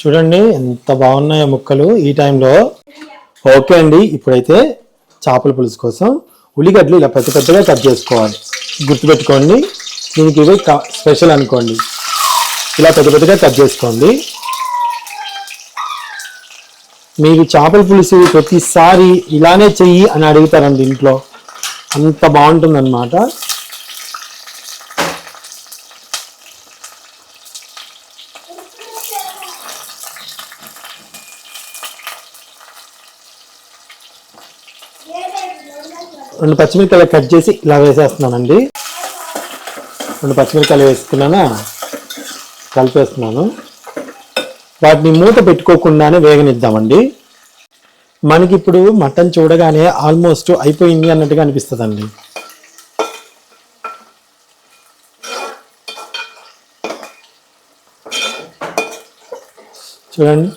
చూడండి ఎంత బాగున్నాయో ముక్కలు ఈ టైంలో. ఓకే అండి ఇప్పుడైతే చేపల పులుసు కోసం ఉల్లిగడ్డలు ఇలా పెద్ద పెద్దగా కట్ చేసుకోవాలి. గుర్తుపెట్టుకోండి దీనికి ఇవి స్పెషల్ అనుకోండి. ఇలా పెద్ద పెద్దగా కట్ చేసుకోండి. మీరు చేపల పులుసు ప్రతిసారి ఇలానే చెయ్యి అని అడుగుతారండి ఇంట్లో. అంత బాగుంటుందన్నమాట. రెండు పచ్చిమిరపకాయలు కట్ చేసి ఇలా వేసేస్తున్నానండి. రెండు పచ్చిమిరపకాయలు వేసుకున్నానా? కలిపేస్తున్నాను. వాటిని మూత పెట్టుకోకుండానే వేగనిద్దామండి. మనకి ఇప్పుడు మటన్ చూడగానే ఆల్మోస్ట్ అయిపోయింది అన్నట్టుగా అనిపిస్తుందండి. చూడండి.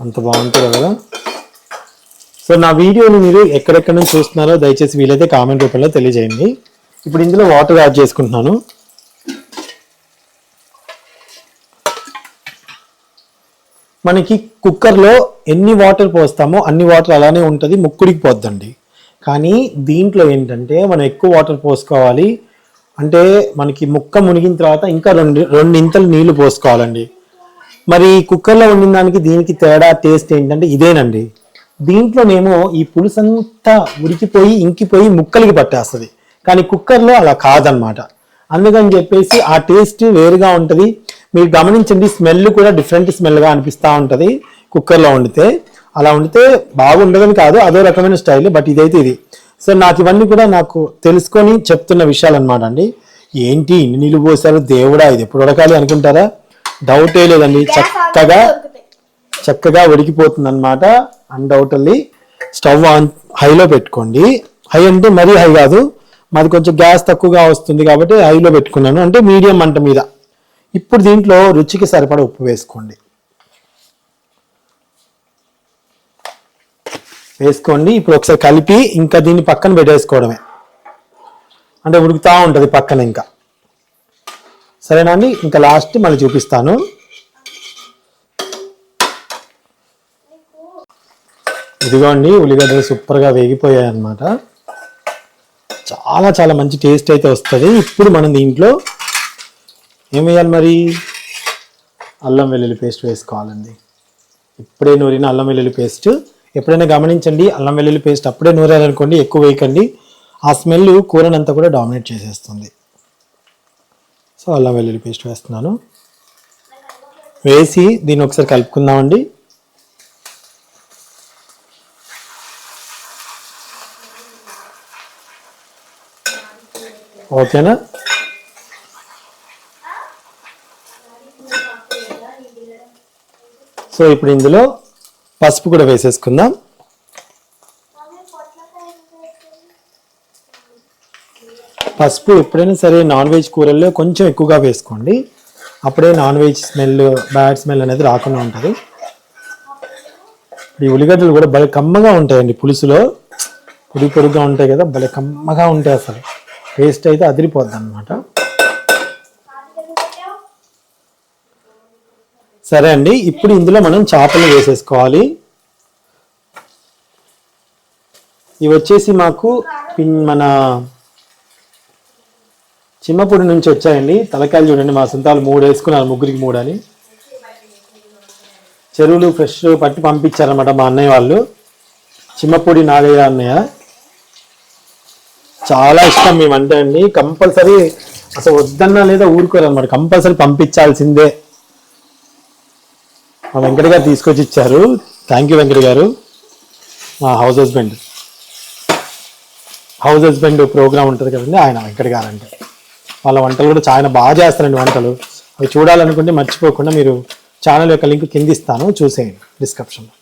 అంత బాగుంటుంది కదా? సో నా వీడియోని మీరు ఎక్కడెక్కడ నుంచి చూస్తున్నారో దయచేసి వీలైతే కామెంట్ రూపంలో తెలియజేయండి. ఇప్పుడు ఇందులో వాటర్ యాడ్ చేసుకుంటున్నాను. మనకి కుక్కర్లో ఎన్ని వాటర్ పోస్తామో అన్ని వాటర్ అలానే ఉంటుంది ముక్కుడికి పోద్దండి. కానీ దీంట్లో ఏంటంటే మనం ఎక్కువ వాటర్ పోసుకోవాలి. అంటే మనకి ముక్క మునిగిన తర్వాత ఇంకా రెండు రెండు ఇంతలు నీళ్ళు పోసుకోవాలండి. మరి కుక్కర్లో ఉండిన దానికి దీనికి తేడా టేస్ట్ ఏంటంటే ఇదేనండి. దీంట్లోనేమో ఈ పులుసు అంతా ఉడికిపోయి ఇంకిపోయి ముక్కలకి పట్టేస్తుంది. కానీ కుక్కర్లో అలా కాదనమాట అందుకని చెప్పేసి ఆ టేస్ట్ వేరుగా ఉంటుంది. మీరు గమనించండి స్మెల్ కూడా డిఫరెంట్ స్మెల్గా అనిపిస్తూ ఉంటుంది కుక్కర్లో వండితే. అలా వండితే బాగుండదని కాదు అదో రకమైన స్టైల్ బట్ ఇదైతే ఇది. సో నాకు ఇవన్నీ కూడా నాకు తెలుసుకొని చెప్తున్న విషయాలు అనమాట అండి. ఏంటి ఇన్ని నీళ్ళు పోసారు? దేవుడా ఇది ఎప్పుడు ఉడకాలి అనుకుంటారా? డౌటే లేదండి. చక్కగా చక్కగా ఉడికిపోతుంది అనమాట అన్డౌటల్లీ స్టవ్ ఆన్ హైలో పెట్టుకోండి. హై అంటే మరీ హై కాదు. మాది కొంచెం గ్యాస్ తక్కువగా వస్తుంది కాబట్టి హైలో పెట్టుకున్నాను. అంటే మీడియం మంట మీద. ఇప్పుడు దీంట్లో రుచికి సరిపడా ఉప్పు వేసుకోండి. వేసుకోండి. ఇప్పుడు ఒకసారి కలిపి ఇంకా దీన్ని పక్కన పెట్టేసుకోవడమే. అంటే ఉడుకుతూ ఉంటుంది పక్కన ఇంకా. సరేనా అండి? ఇంకా లాస్ట్ మళ్ళీ చూపిస్తాను. ఇదిగోండి ఉల్లిగడ్డలు సూపర్గా వేగిపోయాయి అన్నమాట చాలా చాలా మంచి టేస్ట్ అయితే వస్తుంది. ఇప్పుడు మనం దీంట్లో ఏం వేయాలి మరి? అల్లం వెల్లుల్లి పేస్ట్ వేసుకోవాలండి. ఇప్పుడే నూరిన అల్లం వెల్లుల్లి పేస్ట్. ఎప్పుడైనా గమనించండి అల్లం వెల్లుల్లి పేస్ట్ అప్పుడే నూరారనుకోండి ఎక్కువ వేయకండి. ఆ స్మెల్ కూరనంతా కూడా డామినేట్ చేసేస్తుంది. సో అల్లం వెల్లుల్లి పేస్ట్ వేస్తున్నాను. వేసి దీన్ని ఒకసారి కలుపుకుందామండి. ఓకేనా? సో ఇప్పుడు ఇందులో పసుపు కూడా వేసేసుకుందాం. పసుపు ఎప్పుడైనా సరే నాన్ వెజ్ కూరల్లో కొంచెం ఎక్కువగా వేసుకోండి. అప్పుడే non veg smell bad smell అనేది రాకుండా ఉంటుంది. ఈ ఉల్లిగడ్డలు కూడా భలే కమ్మగా ఉంటాయండి పులుసులో. పొడి పొడిగా ఉంటాయి కదా భలే కమ్మగా ఉంటాయి అసలు. పేస్ట్ అయితే అదిరిపోద్ది అనమాట సరే అండి ఇప్పుడు ఇందులో మనం చేపలు వేసేసుకోవాలి. ఇవి వచ్చేసి మాకు పిన్ మన చిమ్మపూడి నుంచి వచ్చాయండి. తలకాయలు చూడండి మా సొంతాలు మూడు వేసుకున్నారు ముగ్గురికి మూడు అని. చెరువులు ఫ్రెష్ పట్టి పంపించారన్నమాట మా అన్నయ్య వాళ్ళు. చిమ్మపూడి నాగయ్య అన్నయ్య. చాలా ఇష్టం మేమంటే అండి. కంపల్సరీ అసలు వద్దన్నా లేదా ఊరుకోరన్నమాట. కంపల్సరీ పంపించాల్సిందే. మా వెంకట గారు తీసుకొచ్చి ఇచ్చారు. థ్యాంక్ యూ వెంకట గారు. మా house husband. House husband programme ఉంటుంది కదండి ఆయన వెంకట గారు అంటే వాళ్ళ వంటలు కూడా చాలా బాగా చేస్తారండి వంటలు. అవి చూడాలనుకుంటే మర్చిపోకుండా మీరు ఛానల్ యొక్క లింక్ కింద ఇస్తాను. చూసేయండి డిస్క్రిప్షన్లో.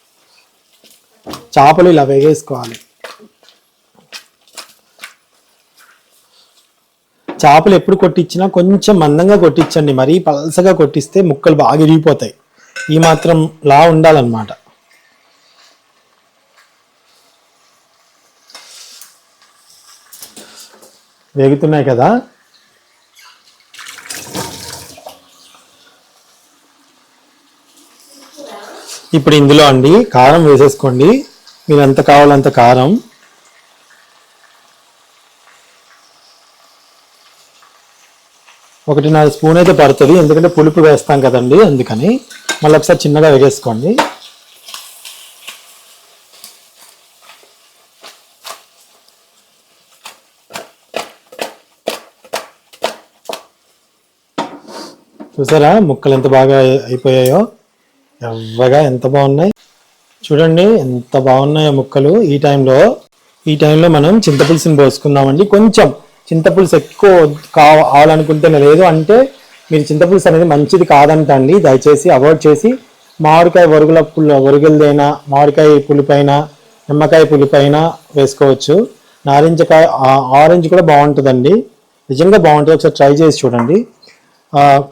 చేపలు ఇలా వేగేసుకోవాలి. చేపలు ఎప్పుడు కొట్టించినా కొంచెం మందంగా కొట్టించండి. మరీ పలసగా కొట్టిస్తే ముక్కలు బాగా ఇరిగిపోతాయి. ఈ మాత్రం లా ఉండాలన్నమాట. వేగుతున్నాయి కదా? ఇప్పుడు ఇందులో అండి కారం వేసేసుకోండి. మీరు ఎంత కావాలంత కారం ఒకటిన్నర స్పూన్ అయితే పడుతుంది. ఎందుకంటే పులుపు వేస్తాం కదండి అందుకని మళ్ళీ ఒకసారి చిన్నగా వేగేసుకోండి. చూసారా ముక్కలు ఎంత బాగా అయిపోయాయో? ఎవ్వగా ఎంత బాగున్నాయి? చూడండి ఎంత బాగున్నాయో ముక్కలు. ఈ టైంలో ఈ టైంలో మనం చింతపులుసుని పోసుకుందామండి. కొంచెం చింతపులుసు ఎక్కువ కావాలనుకుంటే లేదు అంటే మీరు చింతపులుసు అనేది మంచిది కాదంట అండి దయచేసి అవాయిడ్ చేసి మామిడికాయ వరుగుల పుల్ల వరుగులదైనా మామిడికాయ పులిపైన నిమ్మకాయ పులిపైన వేసుకోవచ్చు. నారింజకాయ ఆరెంజ్ కూడా బాగుంటుందండి. నిజంగా బాగుంటుంది ఒకసారి ట్రై చేసి చూడండి.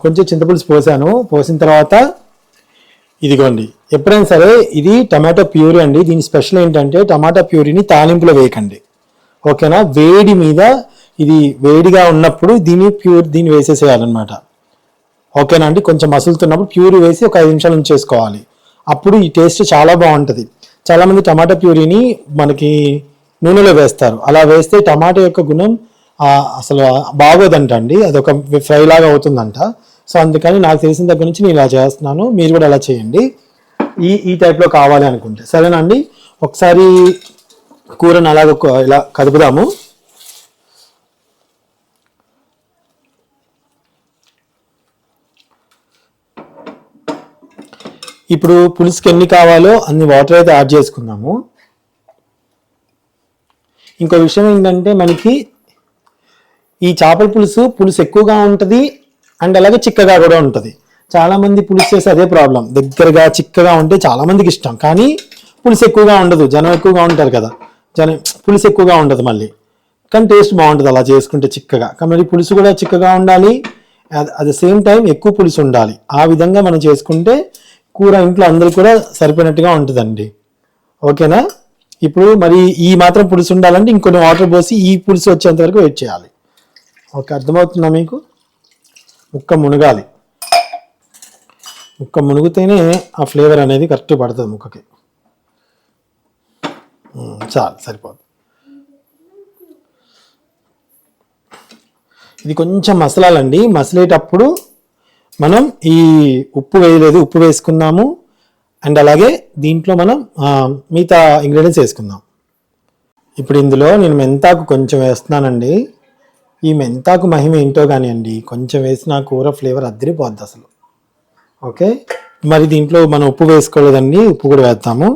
కొంచెం చింతపులుసు పోసాను. పోసిన తర్వాత ఇదిగోండి. ఎప్పుడైనా సరే ఇది టమాటో ప్యూరీ అండి. దీని స్పెషల్ ఏంటంటే టమాటా ప్యూరీని తాలింపులో వేయకండి. ఓకేనా? వేడి మీద ఇది వేడిగా ఉన్నప్పుడు దీన్ని ప్యూర్ దీన్ని వేసేసేయాలన్నమాట. ఓకేనా అండి? కొంచెం మసులుతున్నప్పుడు ప్యూరీ వేసి ఒక ఐదు నిమిషాలు ఉంచేసుకోవాలి. అప్పుడు ఈ టేస్ట్ చాలా బాగుంటుంది. చాలామంది టమాటా ప్యూరీని మనకి నూనెలో వేస్తారు. అలా వేస్తే టమాటా యొక్క గుణం అసలు బాగోదంట అండి అదొక ఫ్రై లాగా అవుతుందంట. సో అందుకని నాకు తెలిసిన దగ్గర నుంచి నేను ఇలా చేస్తున్నాను. మీరు కూడా అలా చేయండి. ఈ ఈ టైప్లో కావాలి అనుకుంటే. సరేనా అండి? ఒకసారి కూరను అలాగ ఒక- ఇలా కదుపుదాము. ఇప్పుడు పులుసుకి ఎన్ని కావాలో అన్ని వాటర్ అయితే యాడ్ చేసుకుందాము. ఇంకో విషయం ఏంటంటే మనకి ఈ చేపల పులుసు పులుసు ఎక్కువగా ఉంటుంది అండ్ అలాగే చిక్కగా కూడా ఉంటుంది. చాలా మంది పులుసు చేసే అదే ప్రాబ్లం. దగ్గరగా చిక్కగా ఉంటే చాలామందికి ఇష్టం. కానీ పులుసు ఎక్కువగా ఉండదు. జనం ఎక్కువగా ఉంటారు కదా. జనం పులుసు ఎక్కువగా ఉండదు మళ్ళీ. కానీ టేస్ట్ బాగుంటుంది అలా చేసుకుంటే చిక్కగా. కానీ పులుసు కూడా చిక్కగా ఉండాలి. అట్ ద సేమ్ టైం ఎక్కువ పులుసు ఉండాలి. ఆ విధంగా మనం చేసుకుంటే కూర ఇంట్లో అందరూ కూడా సరిపోయినట్టుగా ఉంటుందండి. ఓకేనా? ఇప్పుడు మరి ఈ మాత్రం పులుసు ఉండాలంటే ఇంకొన్ని వాటర్ పోసి ఈ పులుసు వచ్చేంత వరకు వెయిట్ చేయాలి. ఓకే అర్థమవుతుందా మీకు? ముక్క మునగాలి. ముక్క మునిగితేనే ఆ ఫ్లేవర్ అనేది కరెక్ట్ పడుతుంది ముక్కకి. చాలు సరిపోదు. ఇది కొంచెం మసలాలండి. మసలేటప్పుడు మనం ఈ ఉప్పు వేయలేదు ఉప్పు వేసుకుందాము అండ్ అలాగే దీంట్లో మనం మిగతా ఇంగ్రీడియంట్స్ వేసుకుందాం. ఇప్పుడు ఇందులో నేను మెంతాకు కొంచెం వేస్తున్నానండి. ఈ మెంతాకు మహిమ ఏంటో కానివ్వండి కొంచెం వేసిన కూర ఫ్లేవర్ అద్దరిపోద్ది అసలు. ఓకే? మరి దీంట్లో మనం ఉప్పు వేసుకోలేదండి ఉప్పు కూడా వేద్దాము.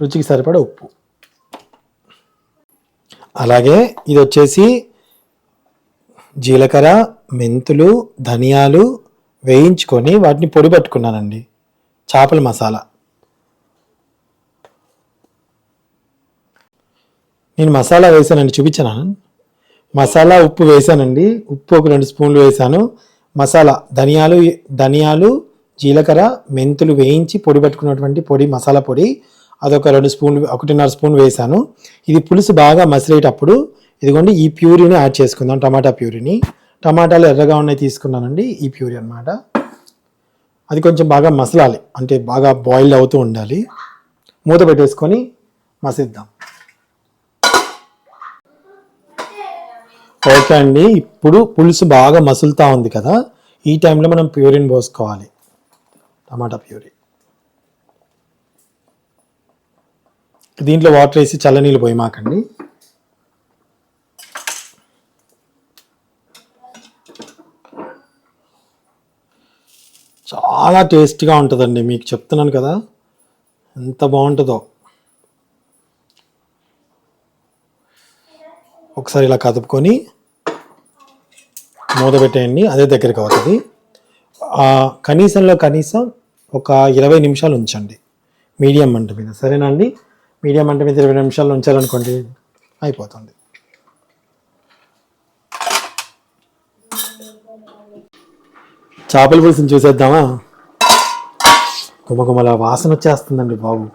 రుచికి సరిపడా ఉప్పు. అలాగే ఇది వచ్చేసి జీలకర్ర మెంతులు ధనియాలు వేయించుకొని వాటిని పొడి పట్టుకున్నానండి. చేపల మసాలా. నేను మసాలా వేసానండి చూపించాను? మసాలా ఉప్పు వేసానండి. ఉప్పు ఒక రెండు స్పూన్లు వేసాను. మసాలా ధనియాలు ధనియాలు జీలకర్ర మెంతులు వేయించి పొడి పట్టుకున్నటువంటి పొడి మసాలా పొడి. అదొక రెండు స్పూన్లు ఒకటిన్నర స్పూన్ వేసాను. ఇది పులుసు బాగా మసిలేటప్పుడు ఇదిగోండి ఈ ప్యూరీని యాడ్ చేసుకుందాం టమాటా ప్యూరీని. టమాటాలు ఎర్రగా ఉన్నాయి తీసుకున్నానండి ఈ ప్యూరీ అన్నమాట. అది కొంచెం బాగా మసలాలి అంటే బాగా బాయిల్ అవుతూ ఉండాలి. మూత పెట్టేసుకొని మసిద్దాం. ఓకే అండి ఇప్పుడు పులుసు బాగా మసులుతా ఉంది కదా ఈ టైంలో మనం ప్యూరిని పోసుకోవాలి. టమాటా ప్యూరీ. దీంట్లో వాటర్ వేసి చల్లనీళ్ళు పోయి మాకండి. చాలా టేస్ట్గా ఉంటుందండి మీకు చెప్తున్నాను కదా. ఎంత బాగుంటుందో. ఒకసారి ఇలా కదుపుకొని మూత పెట్టేయండి అదే దగ్గరికి అవుతుంది. ఆ, కనీసంలో కనీసం ఒక ఇరవై నిమిషాలు ఉంచండి. మీడియం మంట మీద సరేనా అండి? మీడియం మంట మీద ఇరవై నిమిషాలు ఉంచాలనుకోండి అయిపోతుంది. చేపల పులుసుని చూసేద్దామా? గుమగుమల వాసన వచ్చేస్తుందండి బాబు.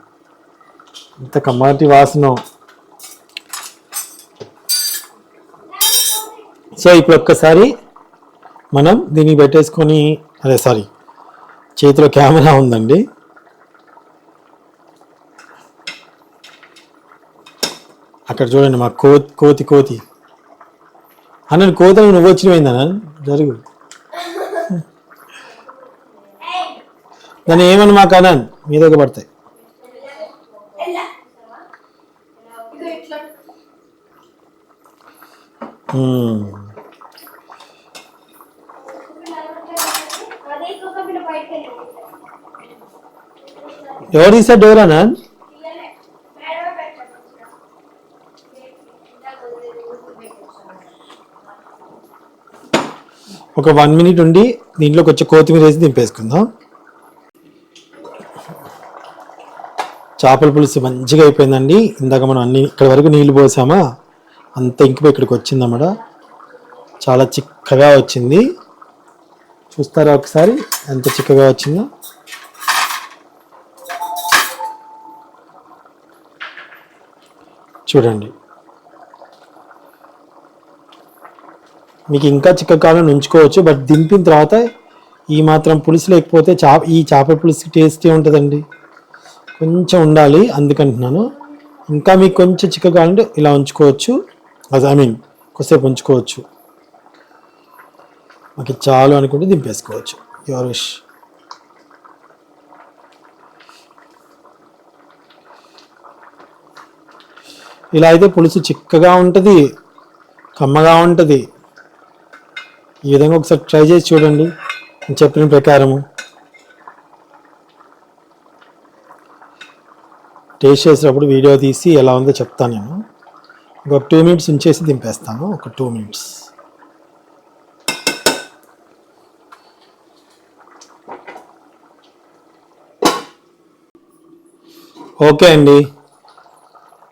ఇంత కమ్మాటి వాసన. సో ఇప్పుడు ఒక్కసారి మనం దీన్ని పెట్టేసుకొని అదే సారీ చేతిలో కెమెరా ఉందండి. అక్కడ చూడండి మా కోతి కోతి కోతి. అన్న కోతలు నువ్వు వచ్చినమైందన్న జరుగు. దాన్ని ఏమని మాకు అన్నాను మీ దగ్గర పడతాయి. ఎవరు తీసారు డోర్ అన్న ఒక వన్ మినిట్ ఉండి దీంట్లో కొంచెం కొత్తిమీర వేసి దింపేసుకుందాం. చేపల పులుసు మంచిగా అయిపోయిందండి. ఇందాక మనం అన్ని ఇక్కడ వరకు నీళ్ళు పోసామా? అంత ఇంకిపోయి ఇక్కడికి వచ్చిందన్నమాట. చాలా చిక్కగా వచ్చింది. చూస్తారా ఒకసారి? ఎంత చిక్కగా వచ్చిందో. చూడండి. మీకు ఇంకా చిక్క కాలం ఉంచుకోవచ్చు బట్ దింపిన తర్వాత ఈ మాత్రం పులుసు లేకపోతే చా ఈ చేపల పులుసు టేస్టీ ఉంటుందండి. కొంచెం ఉండాలి అందుకంటున్నాను. ఇంకా మీకు కొంచెం చిక్క కావాలంటే ఇలా ఉంచుకోవచ్చు. అది ఐ మీన్ కొద్దిసేపు ఉంచుకోవచ్చు. మాకు చాలు అనుకుంటే దింపేసుకోవచ్చు. యువర్ విష్ ఇలా అయితే పులుసు చిక్కగా ఉంటుంది కమ్మగా ఉంటుంది. ఈ విధంగా ఒకసారి ట్రై చేసి చూడండి. నేను చెప్పిన ప్రకారము. టేస్ట్ చేసేటప్పుడు వీడియో తీసి ఎలా ఉందో చెప్తాను నేను. ఒక టూ మినిట్స్ ఉంచేసి దింపేస్తాను. ఒక టూ మినిట్స్ ఓకే అండి.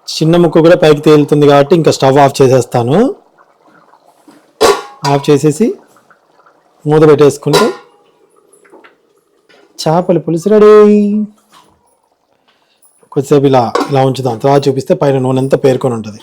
చిన్న ముక్క కూడా పైకి తేలుతుంది కాబట్టి ఇంకా స్టవ్ ఆఫ్ చేసేస్తాను. ఆఫ్ చేసేసి మూత పెట్టేసుకుంటే చేపల పులుసు రెడీ. కొద్దిసేపు ఇలా ఇలా ఉంచుదాం. తర్వాత చూపిస్తే పైన నూనె అంతా పేర్కొని ఉంటుంది.